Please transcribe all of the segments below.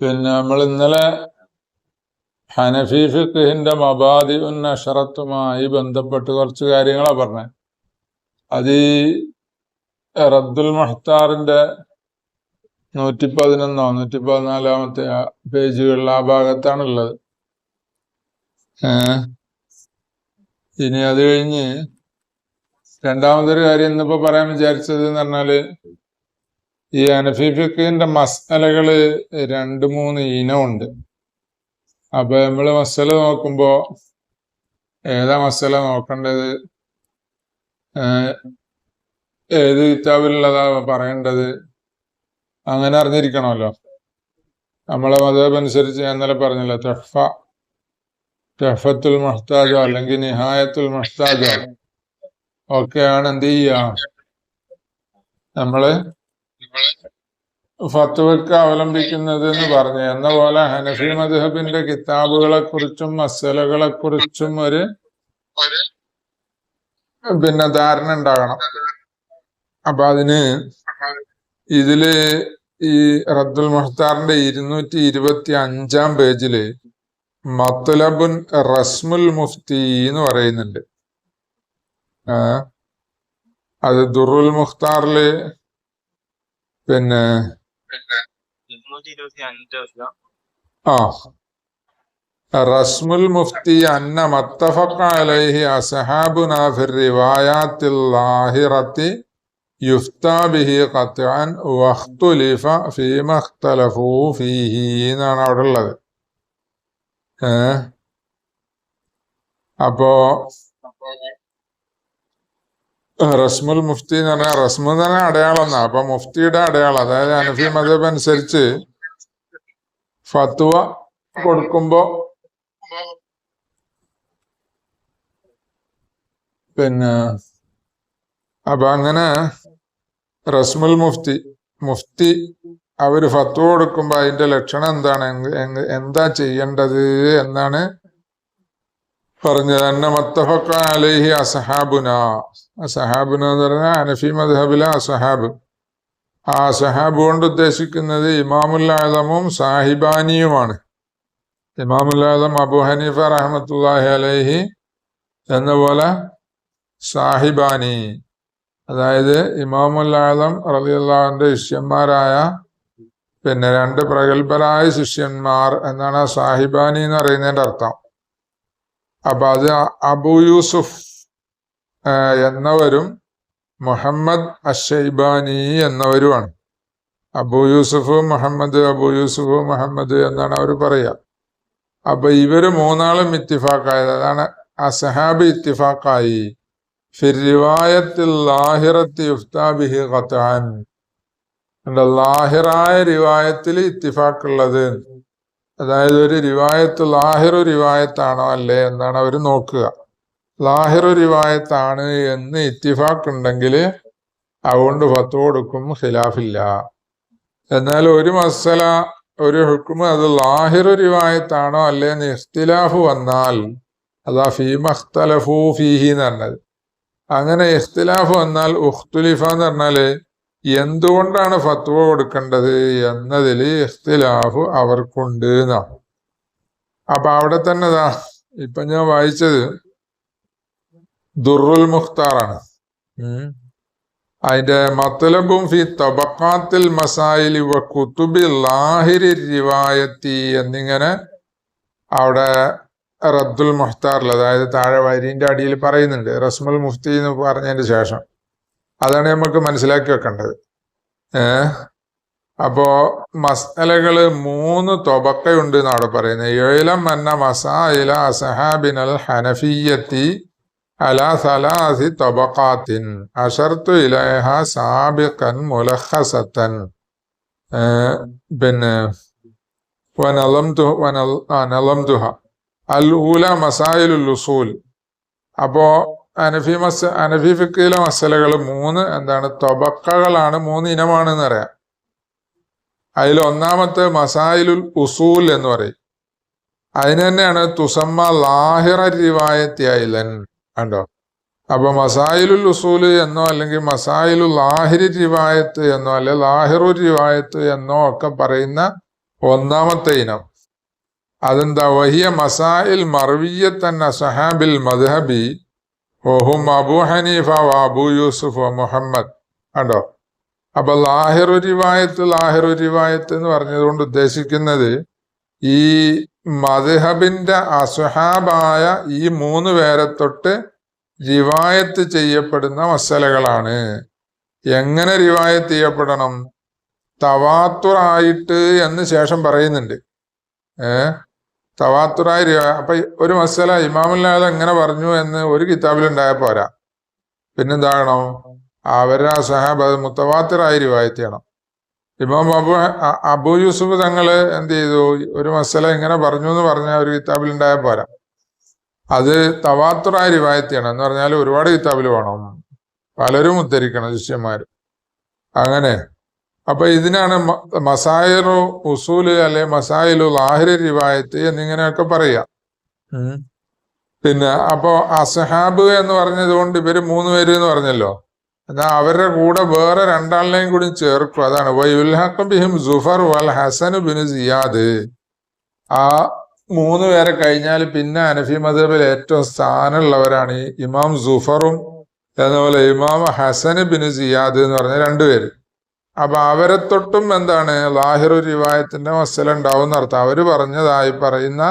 പിന്നെ നമ്മൾ ഇന്നലെ ഹനഫി ഫിഖിന്റെ മബാദി ഉന്നഷറത്തുമായി ബന്ധപ്പെട്ട് കുറച്ച് കാര്യങ്ങളാണ് പറഞ്ഞത് അത് ഈ റദ്ദുൽ മഹ്താറിന്റെ നൂറ്റി പതിനൊന്നോ നൂറ്റി പതിനാലാമത്തെ പേജുകളിൽ ആ ഭാഗത്താണുള്ളത്. ഇനി അത് കഴിഞ്ഞ് രണ്ടാമതൊരു കാര്യം ഇന്നിപ്പോ പറയാൻ വിചാരിച്ചത് എന്ന് പറഞ്ഞാൽ ഈ അനഫി ഫിഖിന്റെ മസാലകൾ രണ്ട് മൂന്ന് ഇനമുണ്ട്. അപ്പൊ നമ്മൾ മസാല നോക്കുമ്പോ ഏതാ മസാല നോക്കേണ്ടത്? ഏത് കിതാബിലുള്ളതാ പറയേണ്ടത്? അങ്ങനെ അറിഞ്ഞിരിക്കണമല്ലോ. നമ്മളെ മതം അനുസരിച്ച് ഞാൻ ഇന്നലെ പറഞ്ഞല്ലോ തെഫ തെഫത്തുൽ മഹ്താജോ അല്ലെങ്കിൽ നിഹായത്തുൽ മഹ്താജോ ഒക്കെയാണ് എന്ത് ചെയ്യുക നമ്മൾ ഫത്വക്ക് അവലംബിക്കുന്നത് എന്ന് പറഞ്ഞു. എന്ന പോലെ ഹനഫി മദ്ഹബിന്റെ കിതാബുകളെ കുറിച്ചും മസലകളെ കുറിച്ചും ഒരു പിന്നെ ധാരണ ഉണ്ടാകണം. അപ്പൊ അതിന് ഇതിൽ ഈ റദ്ദുൽ മുഹ്താറിന്റെ ഇരുന്നൂറ്റി ഇരുപത്തി അഞ്ചാം പേജിൽ മത്തുലബുൻ റസ്മുൽ മുഫ്തി എന്ന് പറയുന്നുണ്ട്. അത് ദുറുൽ മുഖ്താറിൽ പിന്നെ ആ. റസ്മുൽ മുഫ്തി അന്ന മത്തഫഖ അലൈഹി അസ്ഹാബുനാ ഫി റിവായാത്തിൽ ലാഹിറത്തി യുഫ്താ ബിഹി ഖത്അൻ വഖ്തുലിഫ ഫീമ ഇഖ്തലഫൂ ഫീഹി എന്നാണ് അവിടെ ഉള്ളത് ഏ? അപ്പോ റസ്മുൽ മുഫ്തി എന്ന് പറഞ്ഞാൽ റസ്മു തന്നെ അടയാളം അപ്പൊ മുഫ്തിയുടെ അടയാളം അതായത് അനഫി മദബ് അനുസരിച്ച് ഫത്വ കൊടുക്കുമ്പോ പിന്നെ അപ്പൊ അങ്ങനെ റസ്മുൽ മുഫ്തി മുഫ്തി അവർ ഫത്വ കൊടുക്കുമ്പോ അതിന്റെ ലക്ഷണം എന്താണ്? എന്താ ചെയ്യേണ്ടത്? എന്നാണ് പറഞ്ഞത് അന്ന അസഹാബുന. അസഹാബുന എന്ന് പറഞ്ഞാൽ അനഫി മദ്ഹബിലെ അസഹാബ്. ആ അസഹാബ് കൊണ്ട് ഉദ്ദേശിക്കുന്നത് ഇമാമുല്ലാദമും സാഹിബാനിയുമാണ്. ഇമാമുല്ലാദം അബു ഹനീഫ റഹമത്തുല്ലാഹി അലൈഹി എന്ന പോലെ സാഹിബാനി. അതായത് ഇമാമുല്ലാദം റളിയല്ലാഹുവിന്റെ ശിഷ്യന്മാരായ പിന്നെ രണ്ട് പ്രഗത്ഭരായ ശിഷ്യന്മാർ എന്നാണ് സാഹിബാനി എന്ന് പറയുന്നതിന്റെ അർത്ഥം. അപ്പൊ അത് അബു യൂസുഫ് എന്നവരും മുഹമ്മദ് അഷൈബാനി എന്നവരുമാണ്. അബു യൂസുഫ് മുഹമ്മദ് അബു യൂസുഫ് മുഹമ്മദ് എന്നാണ് അവർ പറയുക. അപ്പൊ ഇവർ മൂന്നാളും ഇത്തിഫാക്കായത്. അതാണ് അസഹാബ് ഇത്തിഫാക്കായി. ഫിരിവായത്തിൽ ലാഹിറത്ത് യുഫ്താബിഹി ഖത്താൻ. ലാഹിറായ റിവായത്തിൽ ഇത്തിഫാക്കുള്ളത്. അതായത് ഒരു റിവായത്ത് ലാഹിറു റിവായത്താണോ അല്ലേ എന്നാണ് അവർ നോക്കുക. ലാഹിറു റിവായത്താണ് എന്ന് ഇത്തിഫാക്ക് ഉണ്ടെങ്കിൽ അതുകൊണ്ട് ഫത്ത് കൊടുക്കും ഖിലാഫില്ല. എന്നാൽ ഒരു മസല ഒരു ഹുക്കും അത് ലാഹിറു റിവായത്താണോ അല്ലേ എന്ന് ഇഖ്തിലാഫ് വന്നാൽ അതാ ഫീമഖ്തലഫു ഫീഹി എന്ന് പറഞ്ഞത്. അങ്ങനെ ഇഖ്തിലാഫ് വന്നാൽ ഉഖ്തുലിഫ എന്ന് പറഞ്ഞാൽ എന്തുകൊണ്ടാണ് ഫത്വ കൊടുക്കേണ്ടത് എന്നതിൽ ഇഖ്തിലാഫ് അവർക്കുണ്ട് എന്നാണ് അപ്പൊ അവിടെ തന്നെ ദാ ഇപ്പൊ ഞാൻ വായിച്ചത് ദുറുൽ മുഖ്താറാണ്. അതിന്റെ മത്തലബും ഫി തബക്കാത്തിൽ മസായിലി വ കുത്തുബി ലാഹിരി റിവായത്തി എന്നിങ്ങനെ അവിടെ റദ്ദുൽ മുഖ്താറിൽ അതായത് താഴെ വരിന്റെ അടിയിൽ പറയുന്നുണ്ട് റസ്മുൽ മുഫ്തി എന്ന് പറഞ്ഞതിന് ശേഷം. അതാണ് നമുക്ക് മനസ്സിലാക്കി വെക്കേണ്ടത്. ഏ? അപ്പോ മസലകൾ മൂന്ന് തൊബക്കയുണ്ട് എന്നാണ് പറയുന്നത്. ഏലം അന്ന മസായില അസഹാബിനൽ ഹനഫിയത്തി അല സലാസി തൊബക്കാത്തിൻ അഷർത്തു ഇലഹ സാബിഖൻ മുലഹസത്തൻ പിന്നെ ആ നലംതുഹ. അൽ ഊല മസായിലുൽ ഉസൂൽ. അപ്പോ അനഫി മസ അനഫി ഫിക്കിലെ മസലകൾ മൂന്ന് എന്താണ് തൊബക്കകളാണ് മൂന്ന് ഇനമാണ് എന്ന് പറയാം അതിൽ ഒന്നാമത്തെ മസായിലുൽ ഉസൂൽ എന്ന് പറയും. അതിന് തന്നെയാണ് തുസമ്മ ലാഹിറ റിവായത്തി ഐലൻ കണ്ടോ? അപ്പൊ മസായിലുൽ ഉസൂൽ എന്നോ അല്ലെങ്കിൽ മസായിലു ലാഹിരി റിവായത്ത് എന്നോ അല്ലെ ലാഹിറു റിവായത്ത് എന്നോ ഒക്കെ പറയുന്ന ഒന്നാമത്തെ ഇനം. അതെന്താ? വഹിയ മസായിൽ മർവിയത്തൻ സഹാബിൽ മദ്ഹബി ഓഹും അബു ഹനീഫ അബു യൂസുഫ് മുഹമ്മദ് കണ്ടോ? അപ്പൊ ലാഹിറു റിവായത്ത് ലാഹിറു റിവായത്ത് എന്ന് പറഞ്ഞതുകൊണ്ട് ഉദ്ദേശിക്കുന്നത് ഈ മദ്ഹബിന്റെ അസുഹാബായ ഈ മൂന്ന് പേരെ തൊട്ട് റിവായത്ത് ചെയ്യപ്പെടുന്ന മസലകളാണ്. എങ്ങനെ റിവായത്ത് ചെയ്യപ്പെടണം? തവാത്തുറായിട്ട് എന്ന് ശേഷം പറയുന്നുണ്ട്. ഏ? തവാത്തുറായി അപ്പൊ ഒരു മസല ഇമാമുല്ലാതെ എങ്ങനെ പറഞ്ഞു എന്ന് ഒരു കിതാബിലുണ്ടായ പോരാ. പിന്നെന്താകണം? അവരെ സഹാബ് അത് മുത്തവാത്തറായി റിവായത്ത് ഇമാം അബു അബു യൂസുഫ് തങ്ങൾ എന്ത് ചെയ്തു? ഒരു മസല ഇങ്ങനെ പറഞ്ഞു എന്ന് പറഞ്ഞ ഒരു കിതാബിലുണ്ടായ പോരാ. അത് തവാത്തുറായി റിവായത്ത് എന്ന് പറഞ്ഞാൽ ഒരുപാട് കിതാബിൽ വേണം. പലരും ഉദ്ധരിക്കണം ശിഷ്യന്മാര്. അങ്ങനെ അപ്പൊ ഇതിനാണ് മ- മസായിറു ഉസൂൽ അല്ലെ മസായിലു ലാഹിരി റിവായത്ത് എന്നിങ്ങനെയൊക്കെ പറയാം. പിന്നെ അപ്പോ അസഹാബ് എന്ന് പറഞ്ഞത് കൊണ്ട് ഇവർ മൂന്ന് പേര് എന്ന് പറഞ്ഞല്ലോ. എന്നാ അവരുടെ കൂടെ വേറെ രണ്ടാളിനെയും കൂടി ചേർക്കും. അതാണ്. ബിഹിം സുഫർ വൽ ഹസൻ ബിൻ സിയാദ്. ആ മൂന്ന് പേരെ കഴിഞ്ഞാൽ പിന്നെ അനഫി മദബിൽ ഏറ്റവും സ്ഥാനമുള്ളവരാണ് ഈ ഇമാം സുഫറും അതുപോലെ ഇമാം ഹസൻ ബിൻ സിയാദ് എന്ന് പറഞ്ഞ രണ്ടുപേര് അപ്പൊ അവരെ തൊട്ടും എന്താണ് ലാഹിറു റിവായത്തിന്റെ മസല ഉണ്ടാവും എന്നർത്ഥം. അവർ പറഞ്ഞതായി പറയുന്ന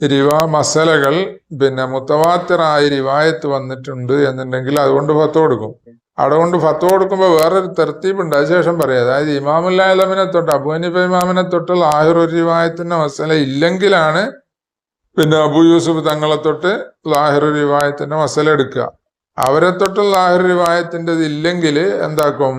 റിവാ മസലകൾ പിന്നെ മുത്തവാത്തറായ റിവായത്ത് വന്നിട്ടുണ്ട് എന്നുണ്ടെങ്കിൽ അതുകൊണ്ട് ഫത്ത് കൊടുക്കും. അവിടെ കൊണ്ട് ഫത്ത് കൊടുക്കുമ്പോൾ വേറൊരു തെർത്തീപ്പുണ്ട് അതിനുശേഷം പറയാം. അതായത് ഇമാമുല്ലാലമിനെ തൊട്ട് അബുഹനിഫ ഇമാമിനെ തൊട്ട് ലാഹിറു റിവായത്തിന്റെ മസല ഇല്ലെങ്കിലാണ് പിന്നെ അബു യൂസുഫ് തങ്ങളെ തൊട്ട് ലാഹിറു റിവായത്തിന്റെ മസല എടുക്കുക. അവരെ തൊട്ട് ലാഹിറു റിവായത്തിന്റെ ഇല്ലെങ്കിൽ എന്താക്കും?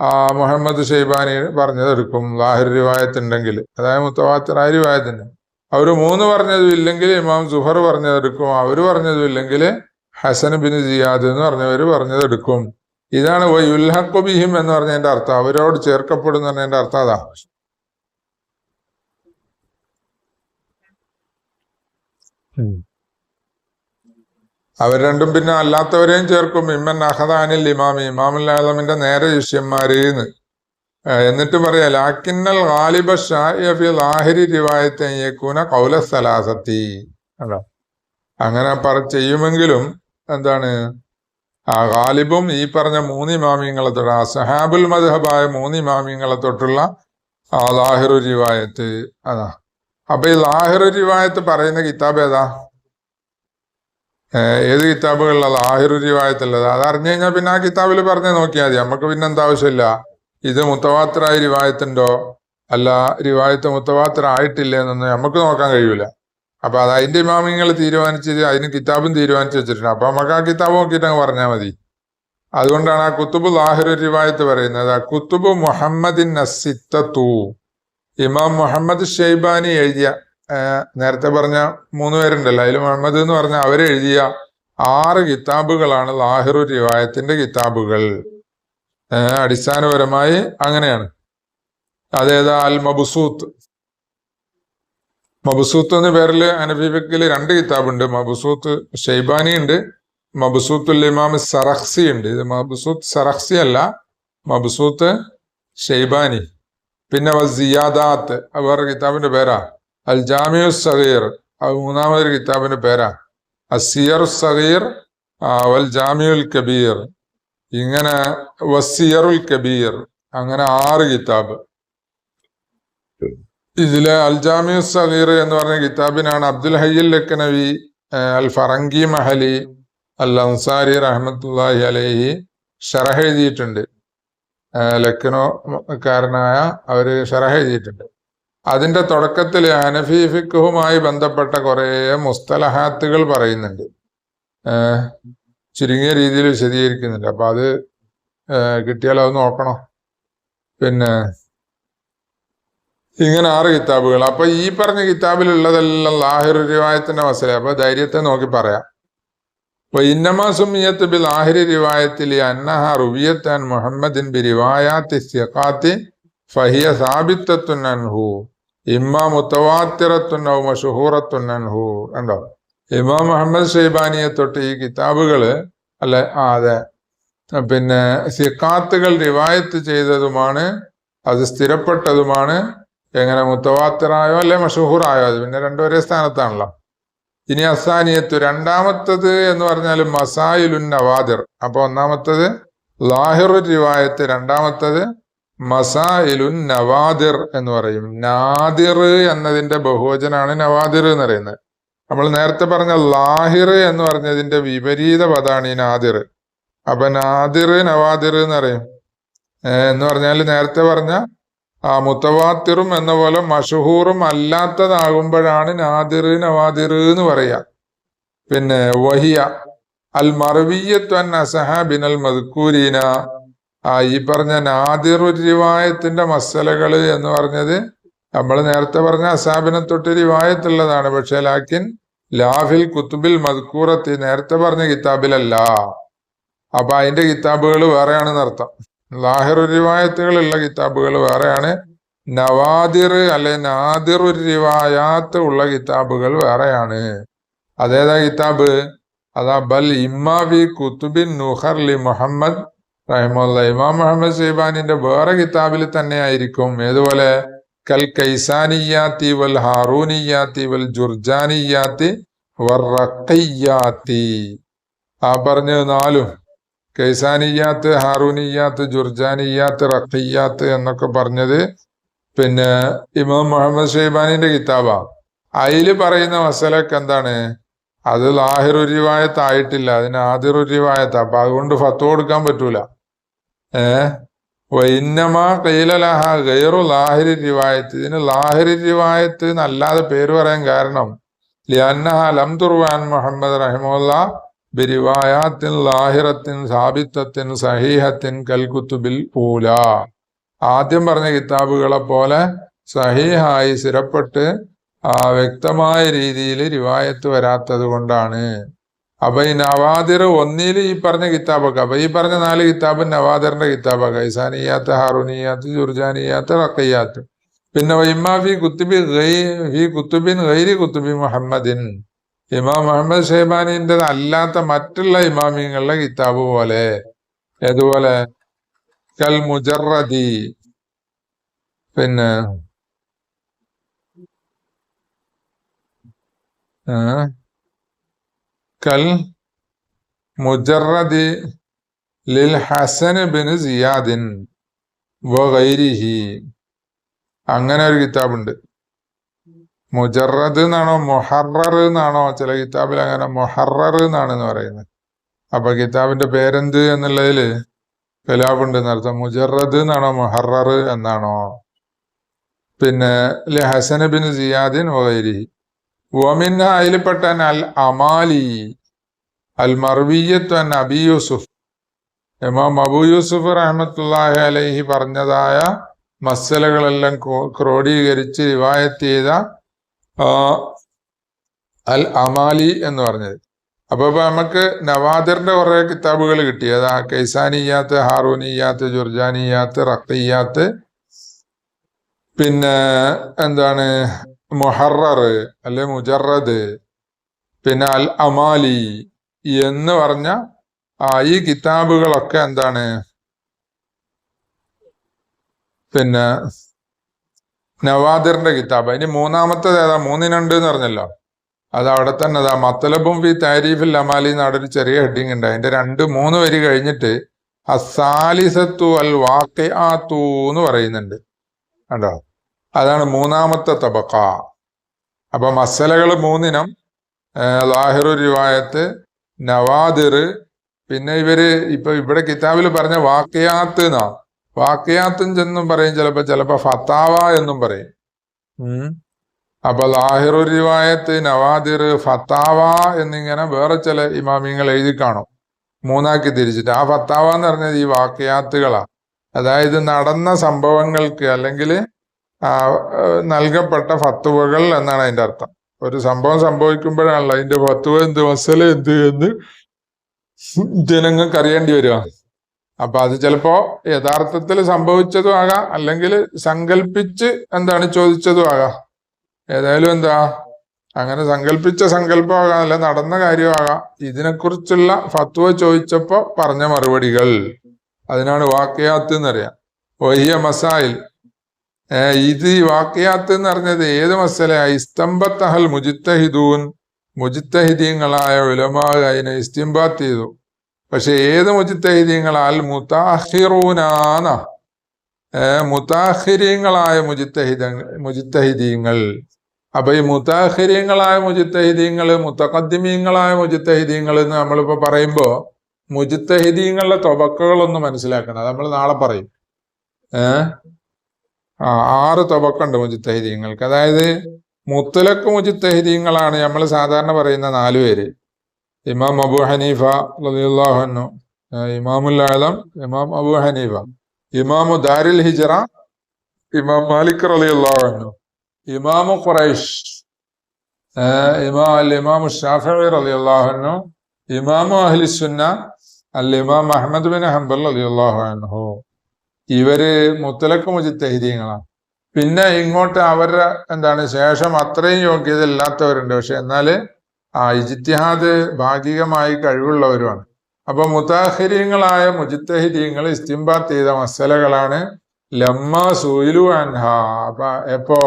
ആ മുഹമ്മദ് ഷെയ്ബാനി പറഞ്ഞതെടുക്കും. ലാഹിർ റിവായത്ത് ഉണ്ടെങ്കിൽ അതായത് മുത്തവാത്തിറായ റിവായത്തിന്റെ അവർ മൂന്ന് പറഞ്ഞതും ഇല്ലെങ്കിൽ ഇമാം സുഹർ പറഞ്ഞതെടുക്കും. അവർ പറഞ്ഞതും ഇല്ലെങ്കിൽ ഹസൻ ബിൻ ജിയാദ് എന്ന് പറഞ്ഞവർ പറഞ്ഞതെടുക്കും. ഇതാണ് യുൽഹഖു ബിഹിം എന്ന് പറഞ്ഞതിന്റെ അർത്ഥം. അവരോട് ചേർക്കപ്പെടും എന്നതിന്റെ അർത്ഥം അതാ. അവർ രണ്ടും പിന്നെ അല്ലാത്തവരെയും ചേർക്കും. ഇമ്മൻ അഹദാനിൽ ഇമാമി. ഇമാമുൽ ആദമിന്റെ നേരെ ശിഷ്യന്മാരെന്ന്. എന്നിട്ട് പറയാ ലാക്കിന്നൽ ഗാലിബ ഷാഫി ലാഹിരി റിവായത്തേക്കൂന കൗല അങ്ങനെ പറ ചെയ്യുമെങ്കിലും എന്താണ്? ആ ഗാലിബും ഈ പറഞ്ഞ മൂന്ന് ഇമാമിങ്ങളെ തൊട്ട് ആ സഹാബുൽ മദ്ഹബായ മൂന്ന് ഇമാമിങ്ങളെ തൊട്ടുള്ള ആ ലാഹിറു റിവായത്ത്. അതാ. അപ്പൊ ഈ ലാഹിറു റിവായത്ത് പറയുന്ന കിതാബ് ഏതാ? ഏത് കിതാബുകളിലത് ആഹിറു റിവായത്തുള്ളത് അത് അറിഞ്ഞു കഴിഞ്ഞാൽ പിന്നെ ആ കിതാബിൽ പറഞ്ഞ് നോക്കിയാൽ മതി. നമുക്ക് പിന്നെ എന്താ ആവശ്യമില്ല. ഇത് മുത്തവാത്തറായ റിവായത്തുണ്ടോ അല്ല റിവായത്ത് മുത്തവാത്തരായിട്ടില്ല എന്നൊന്നും നമുക്ക് നോക്കാൻ കഴിയൂല. അപ്പൊ അത് അതിന്റെ ഇമാമിങ്ങൾ തീരുമാനിച്ചത് അതിന് കിതാബും തീരുമാനിച്ചു വെച്ചിട്ടുണ്ട്. അപ്പൊ നമുക്ക് ആ കിതാബ് നോക്കിയിട്ട് അങ്ങ് പറഞ്ഞാൽ മതി. അതുകൊണ്ടാണ് ആ കുത്തുബ് ലാഹിറു റിവായത്ത് പറയുന്നത് ആ കുത്തുബ് മുഹമ്മദിൻ നസിത്തു ഇമാം മുഹമ്മദ് ഷെയ്ബാനി എഴുതിയ നേരത്തെ പറഞ്ഞ മൂന്ന് പേരുണ്ടല്ലോ. അതിൽ മുഹമ്മദ് എന്ന് പറഞ്ഞ അവരെഴുതിയ ആറ് കിതാബുകളാണ് ലാഹിറു റിവായത്തിന്റെ കിതാബുകൾ. അടിസ്ഥാനപരമായി അങ്ങനെയാണ്. അതായത് അൽ മബുസൂത്ത്? മബുസൂത്ത് എന്ന പേരിൽ അനബിബക്കിൽ രണ്ട് കിതാബുണ്ട്. മബുസൂത്ത് ഷെയ്ബാനി ഉണ്ട് മബുസൂത്തുൽ ഇമാം സറഹ്സി ഉണ്ട്. ഇത് മബുസൂത്ത് സറഹ്സി അല്ല മബുസൂത്ത് ഷെയ്ബാനി. പിന്നെ സിയാദാത്ത് വേറെ കിതാബിന്റെ പേരാ. അൽ ജാമിയു അത് മൂന്നാമതൊരു കിതാബിന്റെ പേരാ. അസിയർ സഗീർ വൽ ജാമിയുൽ കബീർ. ഇങ്ങനെ വസിയറുൽ കബീർ. അങ്ങനെ ആറ് കിതാബ്. ഇതിലെ അൽ ജാമിയു സഗീർ എന്ന് പറഞ്ഞ കിതാബിനാണ് അബ്ദുൽ ഹയ്യൽ ലക്കനവി അൽ ഫറങ്കി മഹലി അൽ അൻസാരി റഹ്മത്തുല്ലാഹി അലൈഹി ഷറഹ് എഴുതിയിട്ടുണ്ട്. ആ, ലക്നോ കാരനായ അവർ ഷറഹ് എഴുതിയിട്ടുണ്ട്. അതിന്റെ തുടക്കത്തിൽ ഹനഫി ഫിഖുമായി ബന്ധപ്പെട്ട കുറേ മുസ്തലഹാത്തുകൾ പറയുന്നുണ്ട്. ചുരുങ്ങിയ രീതിയിൽ വിശദീകരിക്കുന്നുണ്ട്. അപ്പം അത് കിട്ടിയാൽ അത് നോക്കണം? പിന്നെ ഇങ്ങനെ ആറ് കിതാബുകൾ. അപ്പൊ ഈ പറഞ്ഞ കിതാബിലുള്ളതെല്ലാം ലാഹിർ റിവായത്തിന്റെ മസല അപ്പൊ ധൈര്യത്തെ നോക്കി പറയാം. അപ്പൊ ഇന്നമാ സുമിയത്ത് ബി ലാഹിരി റിവായത്തിൽ അന്നഹ റുവിയത്താൻ മുഹമ്മദിൻ ബി റിവായാത്തി ഫഹിയ സാബിത്തത്തുൻ അൻഹു. ഇമ്മ മുത്തവാത്തിറത്തുന്നോ അൻഹു കണ്ടോ? ഇമാം മുഹമ്മദ് ഷെയ്ബാനിയെ തൊട്ട് ഈ കിതാബുകൾ അല്ലെ ആ അതെ. പിന്നെ സിക്കാത്തുകൾ റിവായത്ത് ചെയ്തതുമാണ് അത് സ്ഥിരപ്പെട്ടതുമാണ്. എങ്ങനെ മുത്തവാത്തിറായോ അല്ലെ മഷഹൂറായോ അത് പിന്നെ രണ്ടു ഒരേ സ്ഥാനത്താണല്ലോ. ഇനി അസാനിയത്തു രണ്ടാമത്തത് എന്ന് പറഞ്ഞാൽ മസായിലുൻ നവാദിർ അപ്പൊ ഒന്നാമത്തത് ലാഹിറു റിവായത്ത് രണ്ടാമത്തത് മസായിലുൻ നവാദിർ എന്ന് പറയും. നാദിർ എന്നതിന്റെ ബഹുവചനാണ് നവാദിർ എന്ന് പറയുന്നത്. നമ്മൾ നേരത്തെ പറഞ്ഞ ലാഹിർ എന്ന് പറഞ്ഞതിന്റെ വിപരീത പദാണ് ഈ നാദിർ. അപ്പൊ നാദിർ നവാദിർ എന്ന് പറയും. എന്ന് പറഞ്ഞാൽ നേരത്തെ പറഞ്ഞ ആ മുത്തവാത്തിറും എന്ന പോലെ മഷഹൂറും അല്ലാത്തതാകുമ്പോഴാണ് നാദിർ നവാദിർ എന്ന് പറയുക. പിന്നെ വഹിയ അൽ മറവിയത്വൻ അസഹാബിനൽ മദ്കൂരീന ആ ഈ പറഞ്ഞ നാദിർ റിവായത്തിന്റെ മസലകൾ എന്ന് പറഞ്ഞത് നമ്മൾ നേരത്തെ പറഞ്ഞ അസാബിനെ തൊട്ട് റിവായത്തുള്ളതാണ് പക്ഷെ ലാക്കിൻ ലാഫിൽ കുത്തുബിൽ മദ്കൂറത്തി നേരത്തെ പറഞ്ഞ കിതാബിലല്ല. അപ്പൊ അതിന്റെ കിതാബുകൾ വേറെയാണെന്ന് അർത്ഥം ലാഹിർ റിവായത്തുകളുള്ള കിതാബുകൾ വേറെയാണ്. നവാദിർ അല്ലെ നാദിർ റിവായാത്ത് ഉള്ള കിതാബുകൾ വേറെയാണ്. അതേതാ കിതാബ്? അതാ ബൽ ഇമ്മാവി കുത്തുബിൻ നുഹർ ലി മുഹമ്മദ് റഹിമുല്ല ഇമാം മുഹമ്മദ് സൈബാനിന്റെ വേറെ കിതാബിൽ തന്നെ ആയിരിക്കും. ഏതുപോലെ? കൽ കൈസാനിയാത്തി വൽ ഹാറൂനിയാത്തി വൽ ജുർജാനിയാത്തി വർറക്കയ്യാത്തി ആ പറഞ്ഞത് നാലും. കൈസാനിയാത്ത് ഹാറൂനിയാത്ത് ജുർജാനിയാത്ത് റഖയ്യാത്ത് എന്നൊക്കെ പറഞ്ഞത് പിന്നെ ഇമാം മുഹമ്മദ് ഷെയ്ബാനിന്റെ കിതാബാ. അതിൽ പറയുന്ന വസലൊക്കെ എന്താണ്? അത് ലാഹിർ റിവായത്ത് ആയിട്ടില്ല അതിന് ആദിർ റിവായത്ത് അപ്പൊ അതുകൊണ്ട് ഫത്ത് കൊടുക്കാൻ പറ്റൂല. ഏ? വൈന്നമാ കൈലലഹ ഗൈറു ലാഹിരി റിവായത്ത് ഇതിന് ലാഹിരി റിവായത്ത് എന്നല്ലാതെ പേര് പറയാൻ കാരണം ലിയന്നഹ ലം തുർവാൻ മുഹമ്മദ് റഹിമുല്ല ബിരിവായാത്തിൻ ലാഹിറത്തിൻ സാബിത്തത്തിൻ സഹീഹത്തിൻ കൽകുത്തുബിൽ പൂല. ആദ്യം പറഞ്ഞ കിതാബുകളെ പോലെ സഹീഹായി സ്ഥിരപ്പെട്ട് ആ വ്യക്തമായ രീതിയിൽ റിവായത്ത് വരാത്തത് കൊണ്ടാണ്. അപ്പൊ ഈ നവാദിർ ഒന്നിൽ ഈ പറഞ്ഞ കിതാബൊക്കെ അപ്പൊ ഈ പറഞ്ഞ നാല് കിതാബ് നവാദിറിന്റെ കിതാബൊക്കെ കൈസാനിയാത്ത് ഹാറുനിയാത്ത് ജുർജാനിയാത്ത് റക്കയ്യാത്ത് പിന്നെ ഇമാഫി കുത്തുബി ഫി കുത്തുബിൻ ഗൈരി കുത്തുബി മുഹമ്മദിൻ. ഇമാം മുഹമ്മദ് ഷെയ്ബാനിന്റെ അല്ലാത്ത മറ്റുള്ള ഇമാമിങ്ങളുടെ കിതാബ് പോലെ. ഏതുപോലെ? കൽ മുജറദി. പിന്നെ ആ, കൽ ലിൽ ഹസൻ ബിൻ സിയാദിൻ വൈരിഹി അങ്ങനെ ഒരു കിതാബുണ്ട്. മുജറദ് എന്നാണോ മൊഹറർ എന്നാണോ ചില കിതാബിൽ അങ്ങനെ മൊഹറർ എന്നാണ് പറയുന്നത്. അപ്പൊ കിതാബിന്റെ പേരെന്ത് എന്നുള്ളതിൽ കലാബുണ്ട് എന്നർത്ഥം മുജറദ് എന്നാണോ മൊഹറർ എന്നാണോ. പിന്നെ ലെ ഹസൻ ബിൻ സിയാദിൻ വഗൈരിഹി വമിൻ അതിൽപ്പെട്ട അൽ അമാലി അൽ മർവിയത്ത് അൻ അബി യൂസുഫ് ഇമാം അബു യൂസുഫ് റഹ്മത്തുല്ലാഹി അലൈഹി പറഞ്ഞതായ മസലകളെല്ലാം ക്രോഡീകരിച്ച് റിവായത്ത് ചെയ്ത അൽ അമാലി എന്ന് പറഞ്ഞത്. അപ്പൊ ഇപ്പൊ നമുക്ക് നവാദിറിന്റെ കുറെ കിതാബുകൾ കിട്ടി. അതാ കൈസാനിയാത്ത് ഹാറൂനിയാത്ത് ജുർജാനിയാത്ത് റഖിയാത്ത്. പിന്നെ എന്താണ്? മുഹറർ അല്ലെ മുജറദ് പിന്നെ അൽ അമാലി എന്ന് പറഞ്ഞ ആ ഈ കിതാബുകളൊക്കെ എന്താണ്? പിന്നെ നവാദിറിന്റെ കിതാബ്. അതിന് മൂന്നാമത്തേത് ഏതാ? മൂന്നിനുണ്ട് എന്ന് പറഞ്ഞല്ലോ. അത് അവിടെ തന്നെ അതാ മത്തലബും ഫി താരീഫിൽ അമാലി എന്നവിടെ ചെറിയ ഹെഡിങ് ഉണ്ട്. അതിന്റെ രണ്ട് മൂന്ന് വരി കഴിഞ്ഞിട്ട് അസാലിസത്തു അൽ വാക്കിയാത്തു എന്ന് പറയുന്നുണ്ട്. കണ്ടോ? അതാണ് മൂന്നാമത്തെ തബക്ക. അപ്പൊ മസലകൾ മൂന്നിനം ലാഹിറു റിവായത്ത് നവാദിർ പിന്നെ ഇവർ ഇപ്പൊ ഇവിടെ കിതാബിൽ പറഞ്ഞ വാക്കിയാത്ത് എന്നാ. വാക്യാത്തും ചെന്നും പറയും ചിലപ്പോ ചിലപ്പോ ഫത്താവ എന്നും പറയും. അപ്പൊ ലാഹിറു റിവായത്ത് നവാദിർ ഫത്താവ എന്നിങ്ങനെ വേറെ ചില ഇമാമിങ്ങൾ എഴുതി കാണും. മൂന്നാക്കി തിരിച്ചിട്ട്. ആ ഫത്താവ എന്ന് പറഞ്ഞത് ഈ വാക്കിയാത്തുകളാ അതായത് നടന്ന സംഭവങ്ങൾക്ക് അല്ലെങ്കിൽ നൽകപ്പെട്ട ഫത്തുവകൾ എന്നാണ് അതിന്റെ അർത്ഥം. ഒരു സംഭവം സംഭവിക്കുമ്പോഴാണല്ലോ അതിന്റെ ഫത്തുവ എന്ത് മസല എന്ത് എന്ന് ജനങ്ങൾക്ക് അറിയേണ്ടി വരിക. അപ്പൊ അത് ചിലപ്പോ യഥാർത്ഥത്തിൽ സംഭവിച്ചതും ആകാം അല്ലെങ്കിൽ സങ്കല്പിച്ച് എന്താണ് ചോദിച്ചതും ആകാം. ഏതായാലും എന്താ അങ്ങനെ സങ്കല്പിച്ച സങ്കല്പമാകാം അല്ല നടന്ന കാര്യമാകാം ഇതിനെക്കുറിച്ചുള്ള ഫത്വ ചോദിച്ചപ്പോ പറഞ്ഞ മറുപടികൾ. അതിനാണ് വാക്യാത്ത് എന്നറിയാം. ഒയ്യ മസായിൽ ഇത് ഈ വാക്യാത്ത് എന്ന് പറഞ്ഞത് ഏത് മസലയായി ഇസ്തംബത്തഹൽ മുജിത്തഹിദൂൻ. മുജിത്തഹിദീങ്ങളായ ഉലമാ അതിനെ ഇസ്തിംബാത്ത് ചെയ്തു. പക്ഷെ ഏത് മുജിത്തഹിദീങ്ങളാൽ? മുതാഹിറൂനാന മുതാഹിരീങ്ങളായ മുജിത്തഹിദ മുജിത്തഹിദീങ്ങൾ. അപ്പൊ ഈ മുതാഹിരീങ്ങളായ മുജിത്തഹിദീങ്ങൾ മുത്തഖദ്ദിമീങ്ങളായ മുജിത്തഹിദീങ്ങൾ എന്ന് നമ്മളിപ്പോ പറയുമ്പോ മുജിത്തഹിദീങ്ങളുടെ തുവക്കകളൊന്ന് മനസ്സിലാക്കണം. നമ്മൾ നാളെ പറയും. ഏ? ആ ആറ് തൊബക്കുണ്ട് മുജിത്തഹിദീങ്ങൾക്ക്. അതായത് മുത്തലക്ക് മുജിത്തഹിദീങ്ങളാണ് നമ്മൾ സാധാരണ പറയുന്ന നാലു പേര്. ഇമാം അബു ഹനീഫ റളിയല്ലാഹു ഇമാമുൽ ആലം ഇമാം അബു ഹനീഫ ഇമാമു ദാരിൽ ഹിജറ ഇമാം മാലിക് റളിയല്ലാഹു അൻഹു ഇമാമു ഖുറൈഷ് ഇമാ അൽ ഇമാമു ഷാഫിഈ റളിയല്ലാഹു അൻഹു ഇമാമു അഹ്ലി സുന്ന അൽ ഇമാം അഹ്മദ് ബിൻ ഹംബൽ റളിയല്ലാഹു അൻഹു. ഇവർ മുത്തലക്ക് മുജിത്തഹിദീങ്ങളാണ് പിന്നെ ഇങ്ങോട്ട് അവരുടെ എന്താണ് ശേഷം അത്രയും യോഗ്യത ഇല്ലാത്തവരുണ്ട് പക്ഷെ എന്നാൽ ആ ഇജിത്തിഹാദ് ഭാഗികമായി കഴിവുള്ളവരുമാണ്. അപ്പൊ മുത്താഹിര്യങ്ങളായ മുജിത്തഹിര്യങ്ങൾ ഇസ്തിംബാത്ത് ചെയ്ത മസലകളാണ് ലമ്മ സൂയിലു അൻഹ. അപ്പൊ എപ്പോ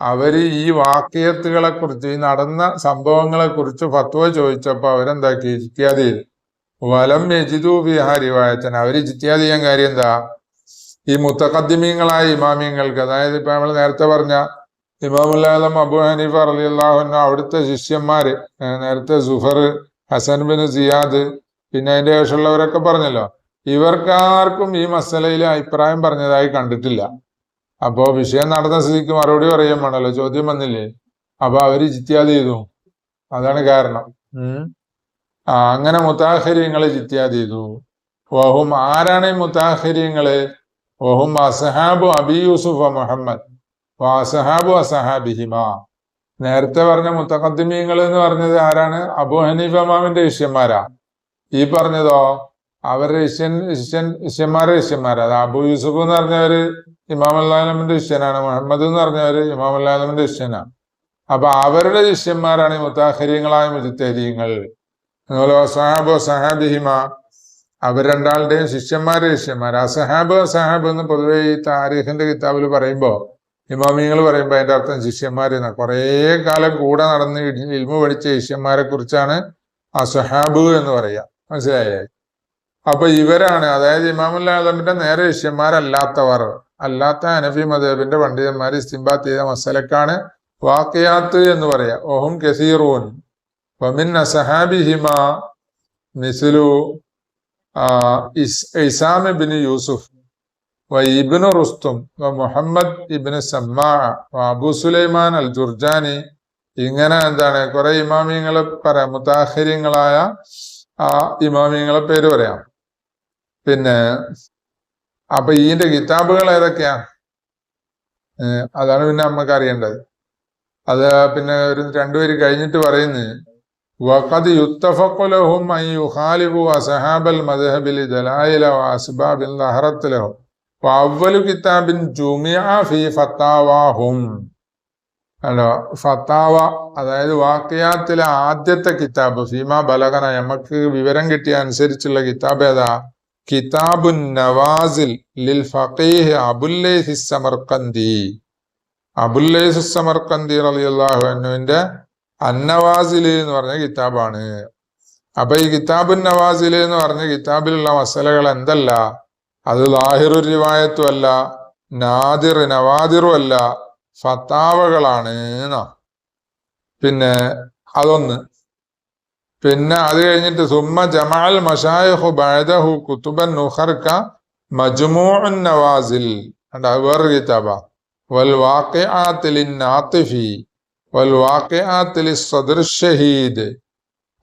അവർ ഈ വാക്യത്തുകളെ കുറിച്ച് ഈ നടന്ന സംഭവങ്ങളെ കുറിച്ച് ഫത്വ ചോദിച്ചപ്പോ അവരെന്താക്കി? ഇജിത്യാദി വലം യജിതു ബിഹാരി വായച്ചൻ അവർ ഇജിത്യാദി ചെയ്യാൻ കാര്യം എന്താ? ഈ മുത്തഖദ്ദിമീങ്ങളായ ഇമാമിങ്ങൾക്ക് അതായത് ഇപ്പൊ നമ്മൾ നേരത്തെ പറഞ്ഞ ഇമാമുല്ലാലം അബു ഹനീഫ റളിയല്ലാഹു അവിടുത്തെ ശിഷ്യന്മാര് നേരത്തെ സുഫർ ഹസൻ ബിൻ സിയാദ് പിന്നെ അതിന്റെ ശേഷമുള്ളവരൊക്കെ പറഞ്ഞല്ലോ. ഇവർക്കാർക്കും ഈ മസലയിൽ അഭിപ്രായം പറഞ്ഞതായി കണ്ടിട്ടില്ല. അപ്പോ വിഷയം നടന്ന സ്ഥിതിക്ക് മറുപടി പറയാൻ വേണമല്ലോ. ചോദ്യം വന്നില്ലേ? അപ്പൊ അവർ ജിത്യാദ് ചെയ്തു. അതാണ് കാരണം. ആ അങ്ങനെ മുത്താഹര്യങ്ങൾ ജിത്യാദ് ചെയ്തു. ഓഹും ആരാണ് ഈ മുത്താഹര്യങ്ങൾ വഹും അസഹാബു അബി യൂസുഫ് മുഹമ്മദ് അസഹാബു അസഹാബിഹിമ നേരത്തെ പറഞ്ഞ മുത്തഖദ്ദിമീങ്ങൾ എന്ന് പറഞ്ഞത് ആരാണ്? അബു ഹനീഫ മാമിന്റെ ശിഷ്യന്മാരാ. ഈ പറഞ്ഞതോ അവരുടെ ശിഷ്യൻ ശിഷ്യൻ ശിഷ്യന്മാരെ ശിഷ്യന്മാരാ. അത് അബു യൂസുഫ് എന്ന് പറഞ്ഞവര് ഇമാം അല്ലാലമിന്റെ ശിഷ്യനാണ്. മുഹമ്മദ് എന്ന് പറഞ്ഞവര് ഇമാം അല്ലാലമിന്റെ ശിഷ്യനാണ്. അപ്പൊ അവരുടെ ശിഷ്യന്മാരാണ് ഈ മുത്താഹര്യങ്ങളായ മുജിത്തേരിയങ്ങൾ അതുപോലെ സഹാബോ സഹാബിഹിമ. അവർ രണ്ടാളുടെയും ശിഷ്യന്മാരെ ശിഷ്യന്മാർ അസഹാബ് സഹാബ് എന്ന് പൊതുവെ ഈ താരീഖിന്റെ കിതാബിൽ പറയുമ്പോൾ ഇമാമിങ്ങൾ പറയുമ്പോ അതിന്റെ അർത്ഥം ശിഷ്യന്മാരെ കുറേ കാലം കൂടെ നടന്ന് ഇൽമ പഠിച്ച ശിഷ്യന്മാരെ കുറിച്ചാണ് അസഹാബ് എന്ന് പറയുക മനസ്സിലായേ? അപ്പൊ ഇവരാണ് അതായത് ഇമാമുല്ലാദമിന്റെ നേരെ ശിഷ്യന്മാരല്ലാത്തവർ അല്ലാത്ത അനഫി മദേബിന്റെ പണ്ഡിതന്മാർ ഇസ്തിംബാത്ത് ചെയ്ത മസലക്കാണ് വാക്കിയാത്ത് എന്ന് പറയാ. ഓഹും കസീറൂൻ. വമിൻ അസഹാബിഹിമ മിസ്ലു ഇസാമി ബിൻ യൂസുഫ് ഇബിന് റുസ്തും മുഹമ്മദ് ഇബിന് സമ്മാ അബു സുലൈമാൻ അൽ ജുർജാനി ഇങ്ങനെ എന്താണ് കുറെ ഇമാമിയങ്ങളെ പറയാം മുത്താഹിര്യങ്ങളായ ആ ഇമാമിയങ്ങളെ പേര് പറയാം. പിന്നെ അപ്പൊ ഈന്റെ കിതാബുകൾ ഏതൊക്കെയാ? അതാണ് പിന്നെ നമുക്ക് അറിയേണ്ടത്. അത് പിന്നെ ഒരു രണ്ടുപേര് കഴിഞ്ഞിട്ട് പറയുന്നത് وقد يتفق لهم أن يخالفوا أصحاب المذهب لدلائل وأسباب ظهرت لهم وأول كتاب جمع في فتاواهم അല്ല ഫത്താവ അതായത് വാക്യാത്തിലെ ആദ്യത്തെ കിതാബ് ഫീമ ബലഗന നമുക്ക് വിവരം കിട്ടിയ അനുസരിച്ചുള്ള കിതാബ് ഏതാ കിതാബു നവാസിൽ ലിൽ ഫഖീഹ് അബുല്ലൈഹി സമർക്കന്തി അബുല്ലൈഹി സമർക്കന്തി റളിയല്ലാഹു അൻഹുവിന്റെ അന്നവാസിൽ എന്ന് പറഞ്ഞ കിതാബാണ്. അപ്പൊ ഈ കിതാബുൻ നവാസിൽ എന്ന് പറഞ്ഞ കിതാബിലുള്ള മസലകൾ എന്തല്ല? അത് ലാഹിറു റിവായത്തും അല്ല നാദിർ നവാദിറും അല്ല ഫത്താവകളാണ് പിന്നെ അതൊന്ന്. പിന്നെ അത് കഴിഞ്ഞിട്ട് സുമ്മ ജമാൽ മഷായഹു ബഴദഹു കുത്തുബൻ നുഹർക്ക മജ്മൂഉൻ നവാസിൽ. അത് വേറൊരു കിതാബാ. വൽ വാഖിആത്തിൽ നാത്തിഫി. ഷഹീദ്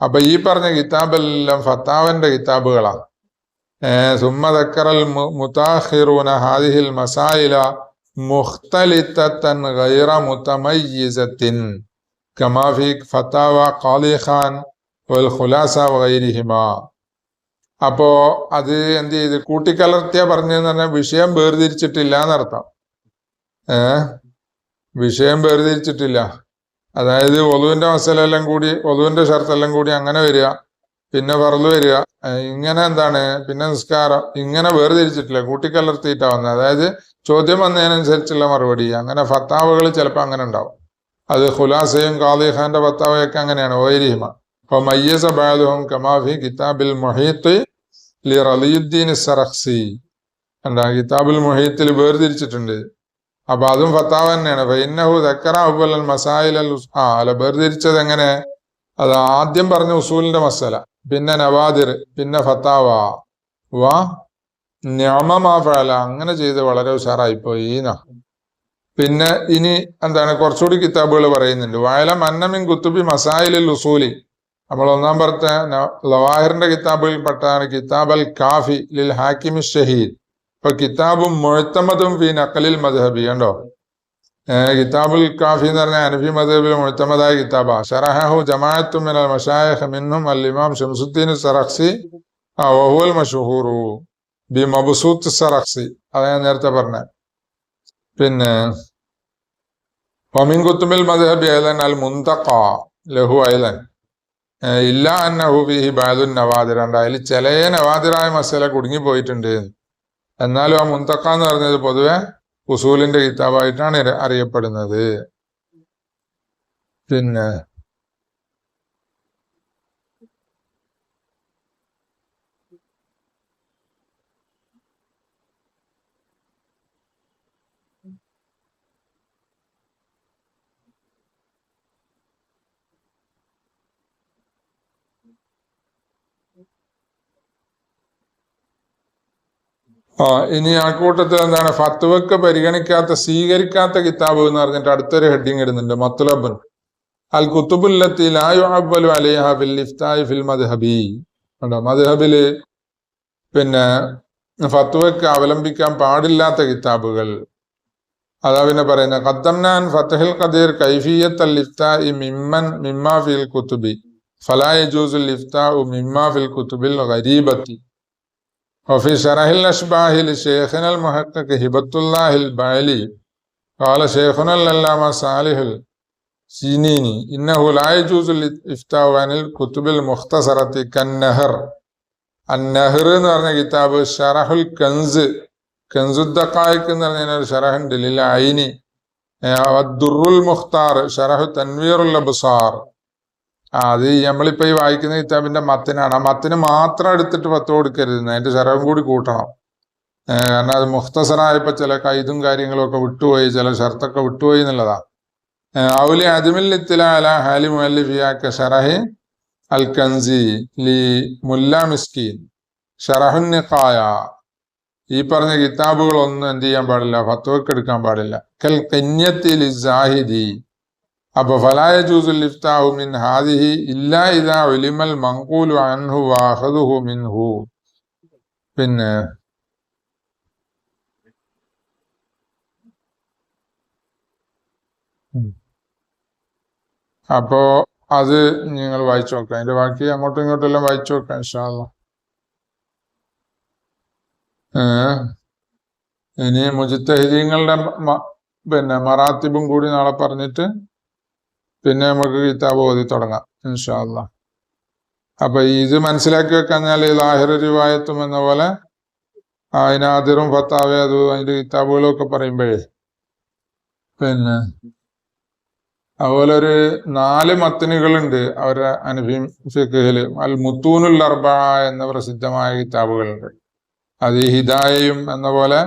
അപ്പൊ ഈ പറഞ്ഞ കിതാബെല്ലാം ഫത്താവന്റെ കിതാബുകളാണ്. സുമ്മതക്കറൽ മുതാഹിറൂന ഹാദിഹിൽ മസായില മുഖ്തലിത്തൻ ഗൈറ മുത്തമയ്യിസത്തിൻ കമാഫി ഫത്താവ ഖാലി ഖാൻ വൽ ഖുലാസ വൈരിഹിമ അപ്പോ അത് എന്ത് ചെയ്ത് കൂട്ടിക്കലർത്തിയ പറഞ്ഞെന്ന് പറഞ്ഞ വിഷയം വേർതിരിച്ചിട്ടില്ല എന്നർത്ഥം. ഏ വിഷയം വേർതിരിച്ചിട്ടില്ല. അതായത് ഒലുവിന്റെ മസലെല്ലാം കൂടി വധുവിന്റെ ഷർത്തെല്ലാം കൂടി അങ്ങനെ വരിക പിന്നെ പറൽ വരിക ഇങ്ങനെ എന്താണ്? പിന്നെ നിസ്കാരം ഇങ്ങനെ വേർതിരിച്ചിട്ടില്ല കൂട്ടിക്കലർത്തിയിട്ടാ വന്നത് അതായത് ചോദ്യം വന്നതിനനുസരിച്ചുള്ള മറുപടി. അങ്ങനെ ഫത്താവുകൾ ചിലപ്പോൾ അങ്ങനെ ഉണ്ടാവും. അത് ഖുലാസയും ഖാദി ഖാന്റെ ഫത്താവയൊക്കെ അങ്ങനെയാണ് ഓയിരിഹിമ അപ്പൊ മയ്യസ ബാലുഹും കമാഫി കിതാബിൽ മൊഹീത്ത് ലി റലിയുദ്ദീൻ സറഖ്സി. എന്താ? കിതാബുൽ മൊഹീത്തിൽ വേർതിരിച്ചിട്ടുണ്ട്. അപ്പൊ അതും ഫത്താവ് തന്നെയാണ്. ഫൈനഹു ദക്കറ അവൽ മസായിൽ അൽ ആ അല്ല വേർതിരിച്ചത് എങ്ങനെ? അത് ആദ്യം പറഞ്ഞ ഉസൂലിന്റെ മസല. പിന്നെ നവാദിർ പിന്നെ ഫത്താവ. വാ ഞമമാഫല അങ്ങനെ ചെയ്ത് വളരെ ഉഷാറായിപ്പോയി എന്നാ. പിന്നെ ഇനി എന്താണ്? കുറച്ചുകൂടി കിതാബുകൾ പറയുന്നുണ്ട്. വയല മന്നമിൻ കുത്തുബി മസായിലിൽ ഉസൂലി. നമ്മൾ ഒന്നാം പറഞ്ഞ ലവാഹിറിന്റെ കിതാബിൽ പെട്ടതാണ് കിതാബ് അൽ കാഫി ലിൽ ഹാക്കിമി ഷഹീദ്. ഇപ്പൊ കിതാബും മുഴത്തമതും ഫി നക്കലിൽ മദ്ഹബി കണ്ടോ? കിതാബുൽ കാഫി എന്ന് പറഞ്ഞ അനഫി മദ്ഹബിൽ മുഴത്തമതായ കിതാബാ. ഷറഹു ജമാഅത്തു മിനൽ മിൻഹും അൽ ഇമാം ഷംസുദ്ദീൻ സറഖ്സി വഹുവൽ മഷഹൂറു ബി മബ്സൂത്ത് സറഖ്സി. അതാ ഞാൻ നേരത്തെ പറഞ്ഞ. പിന്നെ വമിൻ കുത്തുമിൽ മദ്ഹബി ഐലൻ അൽ മുന്തഖ ലഹു അയലൻ ഇല്ല അന്നഹു ഫിഹി ബാദുൻ നവാദിർ ഉണ്ട് അതിൽ നവാദിറായ മസല കുടുങ്ങി പോയിട്ടുണ്ട്. എന്നാലും ആ മുന്തക്ക എന്ന് പറഞ്ഞത് പൊതുവെ ഉസൂലിന്റെ കിതാബായിട്ടാണ് അറിയപ്പെടുന്നത്. പിന്നെ ആ ഇനി ആ കൂട്ടത്തിൽ എന്താണ്? ഫത്വക്ക് പരിഗണിക്കാത്ത സ്വീകരിക്കാത്ത കിതാബ് എന്ന് പറഞ്ഞിട്ട് അടുത്തൊരു ഹെഡിങ് ഇടുന്നുണ്ട്. മത്തുലബൻ. അൽ കുത്തുബുല്ലത്തി ലായുഅബ്ബലു അലൈഹ ഫിൽ ഇഫ്തായി മദ്ഹബി. കണ്ടോ? മദ്ഹബിൽ പിന്നെ ഫത്വക്ക് അവലംബിക്കാൻ പാടില്ലാത്ത കിതാബുകൾ. അതാ പിന്നെ പറയുന്നത്. ഖദ്ദംനാൻ ഫത്തഹിൽ ഖദീർ കൈഫിയത്ത് അൽ ഇഫ്താഇ മിമ്മൻ മിമ്മാ ഫിൽ കുത്തുബി. ഫലാ യജൂസുൽ ഇഫ്താഉ മിമ്മാ ഫിൽ കുത്തുബിൽ ഗരീബത്തി وفي شرح الأشباه لشيخنا المحقق هبة الله البعلي قال شيخنا العلامة صالح السينيني إنه لا يجوز الإفتاء عن الكتب المختصرة كالنهر النهر എന്ന് പറഞ്ഞ കിതാബ് ഷറഹുൽ കൻസ് കൻസുദ്ദഖായിക്ക് എന്ന് പറഞ്ഞ ഒരു ഷറഹുണ്ട് ലിൽ ഐനി ദുറുൽ മുഖ്താർ ഷറഹു തൻവീറുൽ അബ്സാർ ആ അത് നമ്മളിപ്പോ ഈ വായിക്കുന്ന കിതാബിന്റെ മത്തിനാണ്. ആ മത്തിന് മാത്രം എടുത്തിട്ട് പത്ത് കൊടുക്കരുത്. അതിന്റെ ശരവും കൂടി കൂട്ടണം. കാരണം അത് മുഖ്തസനായപ്പോ ചില കൈതും കാര്യങ്ങളും ഒക്കെ വിട്ടുപോയി ചില ഷർത്തൊക്കെ വിട്ടുപോയി എന്നുള്ളതാ. ഔലി അജ്മിൽ ഹാലി മുഅല്ലിഫിയാക്ക ഷറഹി അൽ കൻസി ലി മുല്ല മിസ്കീൻ ഷറഹുൻ നിഖായ. ഈ പറഞ്ഞ കിതാബുകളൊന്നും എന്ത് ചെയ്യാൻ പാടില്ല ഫത്വക്ക് എടുക്കാൻ പാടില്ല. കൽ കന്യത്തിൽ സാഹിദി അപ്പൊ ഫലായ ജൂസുൽ ഇഫ്താഹു മിൻ ഹാദിഹി ഇല്ലാ ഇദാ ഉലിമൽ മൻഖൂലു അൻഹു വാഹദുഹു മിൻഹു. പിന്നെ. അപ്പോ അത് നിങ്ങൾ വായിച്ചു നോക്കാം. അതിന്റെ ബാക്കി അങ്ങോട്ടും ഇങ്ങോട്ടും എല്ലാം വായിച്ചു നോക്കാം ഇൻഷാല്ല ഇനി മുജിത്തഹിദീങ്ങളുടെ പിന്നെ മറാത്തിബും കൂടി നാളെ പറഞ്ഞിട്ട് പിന്നെ നമുക്ക് കിതാബ് ഓതി തുടങ്ങാം ഇൻഷാല്ല അപ്പൊ ഇത് മനസ്സിലാക്കി വെക്കഴിഞ്ഞാൽ ഈ ലാഹിർ റിവായത്തും എന്ന പോലെ അതിനാദിറും ഫത്താവേ അത് അതിന്റെ കിതാബുകളും ഒക്കെ പറയുമ്പോഴേ. പിന്നെ അതുപോലെ ഒരു നാല് മത്തനുകളുണ്ട് അവരുടെ അനുഭവം ഫിഖിൽ. അൽ മുത്തൂനുൽ അർബ എന്ന പ്രസിദ്ധമായ കിതാബുകളുണ്ട്. അത് ഈ ഹിദായയും എന്ന പോലെ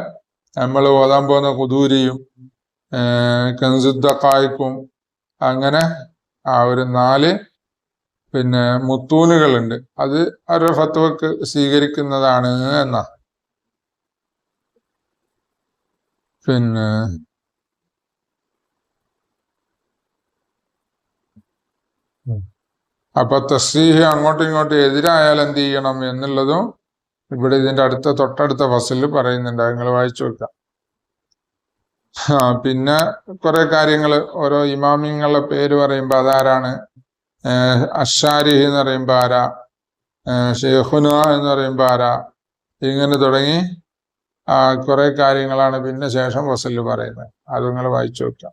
നമ്മൾ ഓതാൻ പോകുന്ന കുതൂരിയും കൻസുദ്ദഖായിക്കും അങ്ങനെ ആ ഒരു നാല് പിന്നെ മുത്തൂനുകളുണ്ട്. അത് അവരുടെ ഫത്വക്ക് സ്വീകരിക്കുന്നതാണ് എന്നാ? പിന്നെ അപ്പൊ തസ്സീഹ് അങ്ങോട്ടും ഇങ്ങോട്ടും എതിരായാൽ എന്ത് ചെയ്യണം എന്നുള്ളതും ഇവിടെ ഇതിന്റെ അടുത്ത തൊട്ടടുത്ത ഫസലിൽ പറയുന്നുണ്ട്. നിങ്ങൾ വായിച്ചു വെക്കാം പിന്നെ കുറെ കാര്യങ്ങൾ ഓരോ ഇമാമിങ്ങളുടെ പേര് പറയുമ്പോൾ അതാരാണ്? ഏഹ് അഷാരിഹ് എന്ന് പറയുമ്പോൾ ആരാ? ഷെയ്ഖുന എന്ന് പറയുമ്പോൾ ആരാ? ഇങ്ങനെ തുടങ്ങി. കുറെ കാര്യങ്ങളാണ് പിന്നെ ശേഷം വസൽ പറയുന്നത്. അത് നിങ്ങൾ വായിച്ചു വെക്കാം